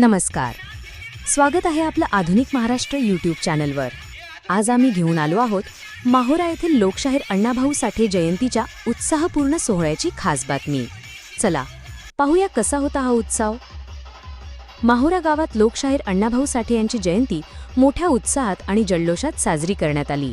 नमस्कार. स्वागत आहे आपलं आधुनिक महाराष्ट्र यूट्यूब चॅनलवर आज आम्ही घेऊन आलो आहोत माहोरा येथील लोकशाहीर अण्णाभाऊ साठे जयंतीच्या उत्साहपूर्ण सोहळ्याची खास बातमी. चला पाहूया कसा होता हा उत्सव. माहोरा गावात लोकशाहीर अण्णाभाऊ साठे यांची जयंती मोठ्या उत्साहात आणि जल्लोषात साजरी करण्यात आली.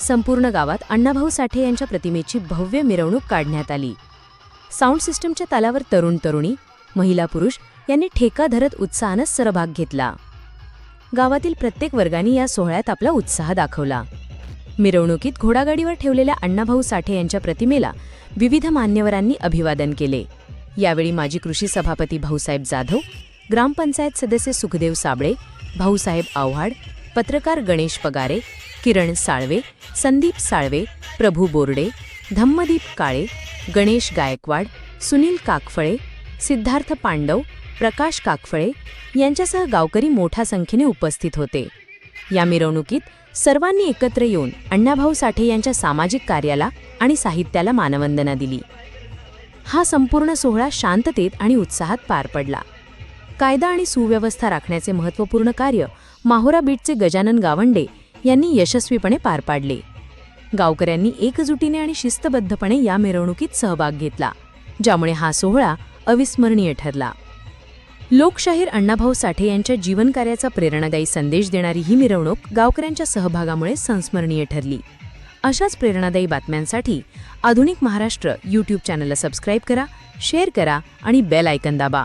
संपूर्ण गावात अण्णाभाऊ साठे यांच्या प्रतिमेची भव्य मिरवणूक काढण्यात आली. साऊंड सिस्टमच्या तालावर तरुण तरुणी महिला पुरुष यांनी ठेका धरत उत्साहानं सहभाग घेतला. गावातील प्रत्येक वर्गाने या सोहळ्यात आपला उत्साह दाखवला. मिरवणुकीत घोडागाडीवर ठेवलेल्या अण्णाभाऊ साठे यांच्या प्रतिमेला विविध मान्यवरांनी अभिवादन केले. यावेळी माजी कृषी सभापती भाऊसाहेब जाधव ग्रामपंचायत सदस्य सुखदेव साबळे भाऊसाहेब आव्हाड पत्रकार गणेश पगारे किरण साळवे संदीप साळवे प्रभू बोर्डे धम्मदीप काळे गणेश गायकवाड सुनील काकफळे सिद्धार्थ पांडव प्रकाश काकफळे यांच्यासह गावकरी मोठ्या संख्येने उपस्थित होते. या मिरवणुकीत सर्वांनी एकत्र येऊन अण्णाभाऊ साठे यांच्या सामाजिक कार्याला आणि साहित्याला मानवंदना दिली. हा संपूर्ण सोहळा शांततेत आणि उत्साहात पार पडला. कायदा आणि सुव्यवस्था राखण्याचे महत्त्वपूर्ण कार्य माहोरा बीटचे गजानन गावंडे यांनी यशस्वीपणे पार पाडले. गावकऱ्यांनी एकजुटीने आणि शिस्तबद्धपणे या मिरवणुकीत सहभाग घेतला ज्यामुळे हा सोहळा अविस्मरणीय ठरला. लोकशाहीर अण्णाभाऊ साठे यांच्या जीवनकार्याचा प्रेरणादायी संदेश देणारी ही मिरवणूक गावकऱ्यांच्या सहभागामुळे संस्मरणीय ठरली. अशाच प्रेरणादायी बातम्यांसाठी आधुनिक महाराष्ट्र यूट्यूब चॅनलला सबस्क्राईब करा शेअर करा आणि बेल आयकन दाबा.